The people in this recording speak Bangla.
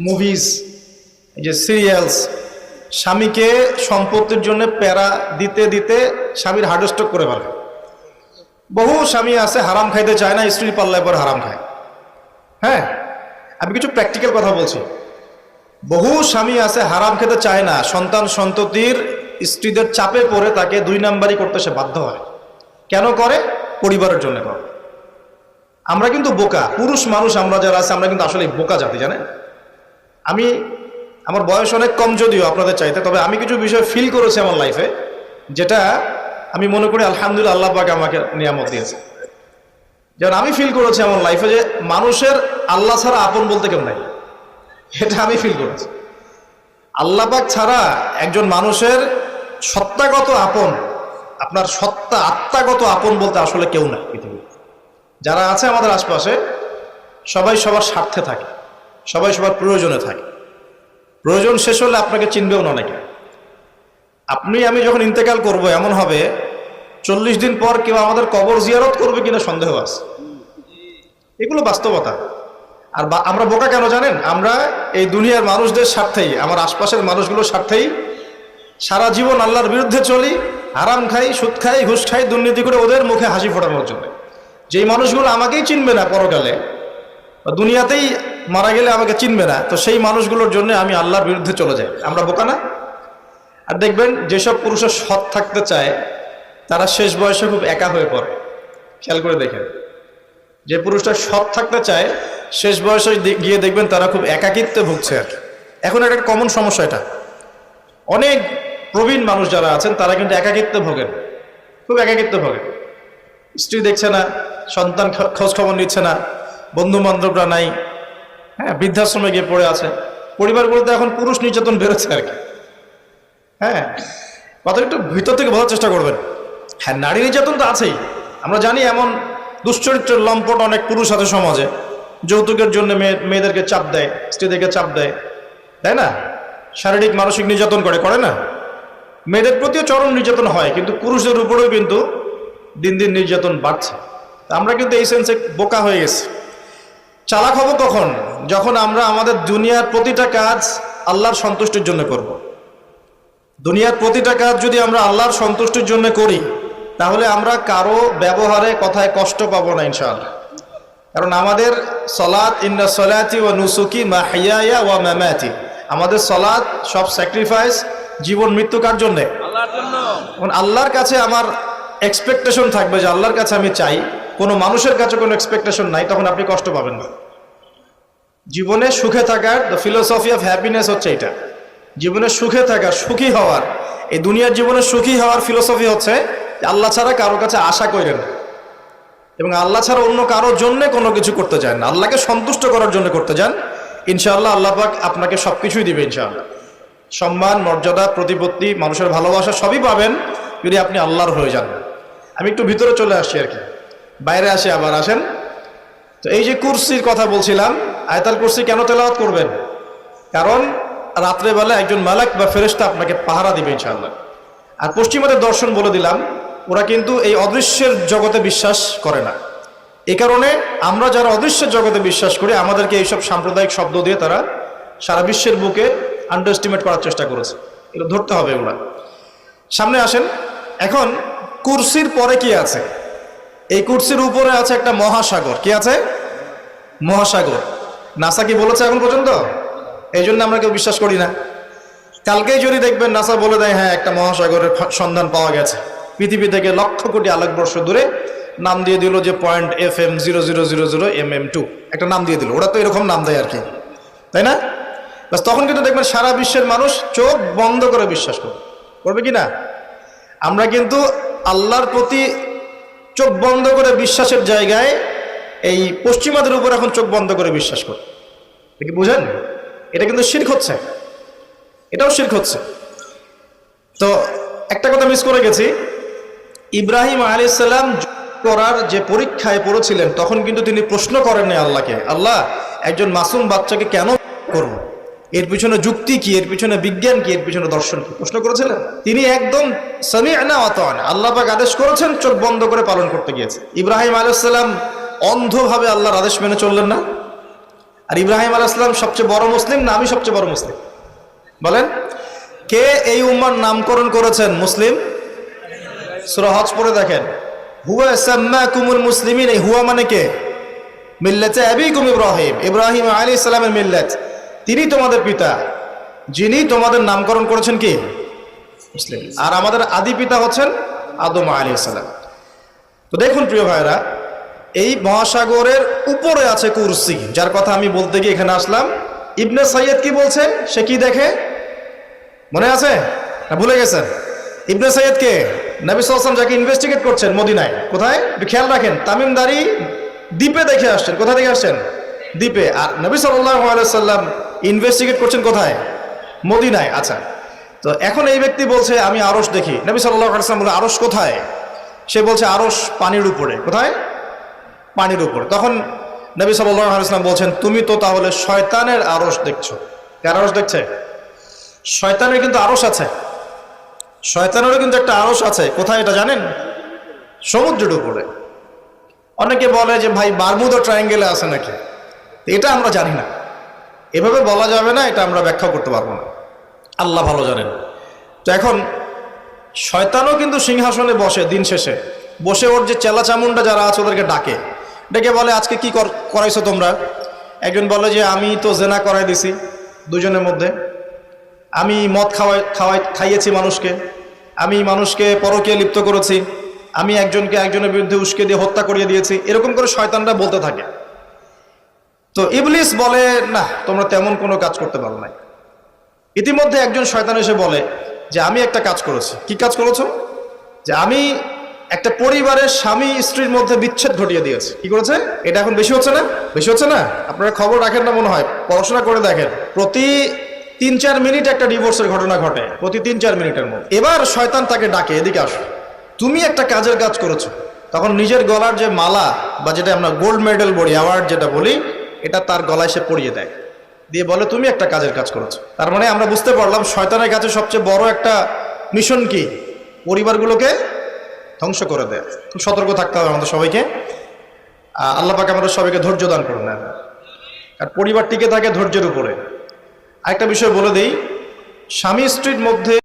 মুভিজ এই যে সিরিয়ালস স্বামীকে সম্পত্তির জন্য প্যারা দিতে দিতে স্বামীর হার্ট স্ট্রোক করে ফেলে। বহু স্বামী আছে, হারাম খাইতে চায় না, স্ত্রীর পাল্লায় পর হারাম খায়। হ্যাঁ আমি কিছু প্র্যাকটিক্যাল কথা বলছি। বহু স্বামী আছে, হারাম খেতে চায় না, সন্তান সন্ততির স্ত্রীদের চাপে পড়ে তাকে দুই নাম্বারই করতে সে বাধ্য হয়। কেন করে? পরিবারের জন্য করে। আমরা কিন্তু বোকা, পুরুষ মানুষ আমরা যারা আছে, আমরা কিন্তু আসলে বোকা জাতি, জানেন? আমি, আমার বয়স অনেক কম যদিও আপনাদের চাইতে, তবে আমি কিছু বিষয় ফিল করেছি আমার লাইফে যেটা আমি মনে করি আলহামদুলিল্লাহ আল্লাহ পাক আমাকে নিয়ামত দিয়েছে। যেমন আমি ফিল করেছি আমার লাইফে যে মানুষের আল্লাহ ছাড়া আপন বলতে কেউ নাই। এটা আমি ফিল করেছি। আল্লাহ পাক ছাড়া একজন মানুষের সত্তাগত আপন, আপনার সত্তা, আত্মাগত আপন বলতে আসলে কেউ নাই পৃথিবীতে। যারা আছে আমাদের আশপাশে, সবাই সবার স্বার্থে থাকে। সবাই সবার প্রয়োজনে থাকে। প্রয়োজন শেষ হলে আপনাকে চিনবেও না অনেকে। আপনি, আমি যখন ইন্তেকাল করব, এমন হবে, চল্লিশ দিন পর কেউ আমাদের কবর জিয়ারত করবে কিনা সন্দেহ আছে। এগুলো বাস্তবতা। আর আমরা বোকা কেন জানেন? আমরা এই দুনিয়ার মানুষদের স্বার্থেই, আমার আশপাশের মানুষগুলোর স্বার্থেই সারা জীবন আল্লাহর বিরুদ্ধে চলি, হারাম খাই, সুদ খাই, ঘুষ খাই, দুর্নীতি করে ওদের মুখে হাসি ফোটানোর জন্য। যেই মানুষগুলো আমাকেই চিনবে না পরকালে, বা দুনিয়াতেই মারা গেলে আমাকে চিনবে না। তো সেই মানুষগুলোর জন্য আমি আল্লাহর বিরুদ্ধে চলে যাই। আমরা বোকা না? আর দেখবেন, যেসব পুরুষের সৎ থাকতে চায়, তারা শেষ বয়সে খুব একা হয়ে পড়ে। খেয়াল করে দেখেন। যে পুরুষটা সৎ থাকতে চায়, শেষ বয়সে গিয়ে দেখবেন তারা খুব একাকিত্বে ভুগছে আর এখন একটা কমন সমস্যা এটা। অনেক প্রবীণ মানুষ যারা আছেন, তারা কিন্তু একাকিত্বে ভোগেন। খুব একাকিত্বে ভোগেন। স্ত্রী দেখছে না, সন্তান খোঁজ খবর নিচ্ছে না বন্ধু বান্ধবরা নাই হ্যাঁ বৃদ্ধাশ্রমে গিয়ে পড়ে আছে। পরিবারগুলোতে এখন পুরুষ নির্যাতন বেরোচ্ছে আর কি। হ্যাঁ কথা একটু ভিতর থেকে বোঝার চেষ্টা করবেন। হ্যাঁ নারী নির্যাতন তো আছেই। আমরা জানি এমন দুশ্চরিত্রের লম্পট অনেক পুরুষ আছে সমাজে। যৌতুকের জন্য মেয়ে মেয়েদেরকে চাপ দেয়, স্ত্রীদেরকে চাপ দেয়। তাই না? শারীরিক, মানসিক নির্যাতন করে করে না? মেয়েদের প্রতিও চরম নির্যাতন হয়, কিন্তু পুরুষদের উপরেও কিন্তু দিন দিন নির্যাতন বাড়ছে। আমরা কিন্তু এই সেন্সে বোকা হয়ে গেছি। চালাক হব কখন? যখন আমরা আমাদের দুনিয়ার প্রতিটা কাজ আল্লাহর সন্তুষ্টির জন্য করব। দুনিয়ার প্রতিটা কাজ যদি আমরা আল্লাহর সন্তুষ্টির জন্য করি তাহলে আমরা কারও ব্যবহারে কথায় কষ্ট পাবো না ইনশাআল্লাহ। কারণ আমাদের সলাৎ ইন্না সলাতি ও নুসুকি মা হিয়া ওয়া মামাতি। আমাদের সলাৎ সব স্যাক্রিফাইস জীবন মৃত্যু কার জন্যে? আল্লাহর কাছে আমার এক্সপেকটেশন থাকবে যে আল্লাহর কাছে আমি চাই। কোনো মানুষের কাছে কোনো এক্সপেকটেশন নাই তখন আপনি কষ্ট পাবেন না। জীবনে সুখে থাকার দ্য ফিলোসফি অফ হ্যাপিনেস হচ্ছে এটা। জীবনে সুখে থাকার, সুখী হওয়ার, এই দুনিয়ার জীবনে সুখী হওয়ার ফিলোসফি হচ্ছে আল্লাহ ছাড়া কারও কাছে আশা করেন এবং আল্লাহ ছাড়া অন্য কারোর জন্য কোনো কিছু করতে চান না। আল্লাহকে সন্তুষ্ট করার জন্য করতে চান, ইনশাআল্লাহ আল্লাহ পাক আপনাকে সব কিছুই দিবে ইনশাআল্লাহ। সম্মান, মর্যাদা, প্রতিপত্তি, মানুষের ভালোবাসা সবই পাবেন যদি আপনি আল্লাহর হয়ে যান। আমি একটু ভিতরে চলে আসছি আর কি। বাইরে আসে আবার, আসেন। তো এই যে কুরসির কথা বলছিলাম আয়তাল কুরসি কেন তেলাওয়াত করবেন? কারণ রাত্রেবেলা একজন মালাক বা ফেরেশতা আপনাকে পাহারা দিবে ইনশাআল্লাহ। আর পশ্চিমাদের দর্শন বলে দিলাম, ওরা কিন্তু এই অদৃশ্যের জগতে বিশ্বাস করে না। এ কারণে আমরা যারা অদৃশ্যের জগতে বিশ্বাস করি, আমাদেরকে এইসব সাম্প্রদায়িক শব্দ দিয়ে তারা সারা বিশ্বের বুকে আন্ডার এস্টিমেট করার চেষ্টা করেছে। এগুলো ধরতে হবে ওরা। সামনে আসেন, এখন কুরসির পরে কি আছে? এই কুরসির উপরে আছে একটা মহাসাগর। কি আছে? মহাসাগর। নাসা কি বলেছে এখন পর্যন্ত? এই জন্য আমরা কেউ বিশ্বাস করি না। কালকেই যদি দেখবেন নাসা বলে দেয় হ্যাঁ একটা মহাসাগরের সন্ধান পাওয়া গেছে। পৃথিবী থেকে লক্ষ কোটি আলোকবর্ষ দূরে নাম দিয়ে দিল যে point F M zero zero zero zero M M two. একটা নাম দিয়ে দিল। ওরা তো এরকম নাম দেয় আর কি। তাই না? বাস তখন কিন্তু দেখবেন সারা বিশ্বের মানুষ চোখ বন্ধ করে বিশ্বাস করবে। করবে কি না? আমরা কিন্তু আল্লাহর প্রতি চোখ বন্ধ করে বিশ্বাসের জায়গায় এই পশ্চিমাদের উপর এখন চোখ বন্ধ করে বিশ্বাস করে। কি বুঝেন? এটা কিন্তু শির্ক হচ্ছে। এটাও শির্ক হচ্ছে। তো একটা কথা মিস করে গেছি। ইব্রাহিম আলাইসাল্লাম করার যে পরীক্ষায় পড়েছিলেন, তখন কিন্তু তিনি প্রশ্ন করেননি আল্লাহকে, আল্লাহ, একজন মাসুম বাচ্চাকে কেন করব? এর পিছনে যুক্তি কি? এর পিছনে বিজ্ঞান কি? এর পিছনে দর্শন কি? প্রশ্ন করেছিলেন। তিনি একদম সামি না অতন আল্লাহ পাক আদেশ করেছেন, চোখ বন্ধ করে পালন করতে গিয়েছে। ইব্রাহিম আলাইসাল্লাম অন্ধভাবে আল্লাহর আদেশ মেনে চললেন না? আর ইব্রাহিম আলাইসালাম সবচেয়ে বড় মুসলিম না আমি সবচেয়ে বড় মুসলিম? বলেন, কে এই উম্মার নামকরণ করেছেন মুসলিম? সুরা হজ পড়ে দেখেন। হুয়া সাম্মাকুমুল মুসলিমিন, এই হুয়া মানে কে? মিল্লাতে আবিকুম ইব্রাহিম। ইব্রাহিম আলী ইসলামের মিল্লাত। তিনি তোমাদের পিতা। যিনি তোমাদের নামকরণ করেছেন কি? মুসলিম। আর আমাদের আদি পিতা হচ্ছেন আদম আলী ইসলাম তো দেখুন প্রিয় ভাইরা এই মহাসাগরের উপরে আছে কুরসি, যার কথা আমি বলতে গিয়ে এখানে আসলাম। ইবনে সৈয়দ কি বলছে? সে কি দেখে? মনে আছে? না, ভুলে গেছেন। ইবনে সৈয়দ কে? নবী সাল্লাম যাকে ইনভেস্টিগেট করছেন মদিনায়। কোথায়? খেয়াল রাখেন, তামিমদারি দ্বীপে দেখে আসছেন। কোথায় দেখে আসছেন? দ্বীপে। আর নবী সাল্লাম ইনভেস্টিগেট করছেন কোথায়? মদিনায়। আচ্ছা তো এখন এই ব্যক্তি বলছে, আমি আরস দেখি। নবী সাল্লাম বলে আরস কোথায়? সে বলছে আরস পানির উপরে। কোথায়? পানির উপর। তখন নবী সাল্লাম বলছেন, তুমি তো তাহলে শয়তানের আরস দেখছ। কার আরস দেখছে? শয়তানের কিন্তু আরস আছে। শয়তানেরও কিন্তু একটা আরস আছে। কোথায় এটা জানেন? সমুদ্রের উপরে। অনেকে বলে যে, ভাই, বারমুদা ট্রায়াঙ্গেলে আছে নাকি? এটা আমরা জানি না। এভাবে বলা যাবে না, এটা আমরা ব্যাখ্যা করতে পারব না। আল্লাহ ভালো জানেন। তো এখন, শয়তানও কিন্তু সিংহাসনে বসে দিন শেষে। বসে ওর যে চেলা চামুন্ডা যারা আছে, ওদেরকে ডাকে। ডেকে বলে, আজকে কি কর- করাইছো তোমরা? একজন বলে যে, আমি তো জেনা করাই দিছি দুজনের মধ্যে। আমি মদ খাওয়াই খাওয়াই, খাইয়েছি মানুষকে। আমি মানুষকে পরকে লিপ্ত করেছি। আমি একজনকে একজনের বিরুদ্ধে উস্কে দিয়ে হত্যা করিয়ে দিয়েছি। এরকম করে শয়তানরা বলতে থাকে। তো ইবলিস বলে, না, তোমরা তেমন কোনো কাজ করতে পারো নাই। ইতিমধ্যে একজন শয়তান এসে বলে যে, আমি একটা কাজ করেছি। কি কাজ করেছ? যে, আমি একটা পরিবারের স্বামী স্ত্রীর মধ্যে বিচ্ছেদ ঘটিয়ে দিয়েছে। কি করেছে? এটা এখন বেশি হচ্ছে না? বেশি হচ্ছে না? আপনারা খবর রাখেন না মনে হয়। পড়াশোনা করে দেখেন। প্রতি তিন চার মিনিট একটা ডিভোর্সের ঘটনা ঘটে। প্রতি তিন চার মিনিটের মধ্যে। এবার শয়তান তাকে ডাকে, এদিকে আসো। তুমি একটা কাজের কাজ করেছ। তখন নিজের গলার যে মালা বা যেটা আমরা গোল্ড মেডেল বলি, অ্যাওয়ার্ড যেটা বলি, এটা তার গলায় সে পরিয়ে দেয়। দিয়ে বলে, তুমি একটা কাজের কাজ করেছ। তার মানে আমরা বুঝতে পারলাম, শয়তানের কাছে সবচেয়ে বড় একটা মিশন কি? পরিবারগুলোকে ধ্বংস করে দেয়। খুব সতর্ক থাকতে হবে আমাদের সবাইকে। আল্লাহ পাকে আমাদের সবাইকে ধৈর্য দান করুন। আর পরিবার টিকে থাকে ধৈর্যের উপরে। আরেকটা বিষয় বলে দিই, স্বামী স্ত্রীর মধ্যে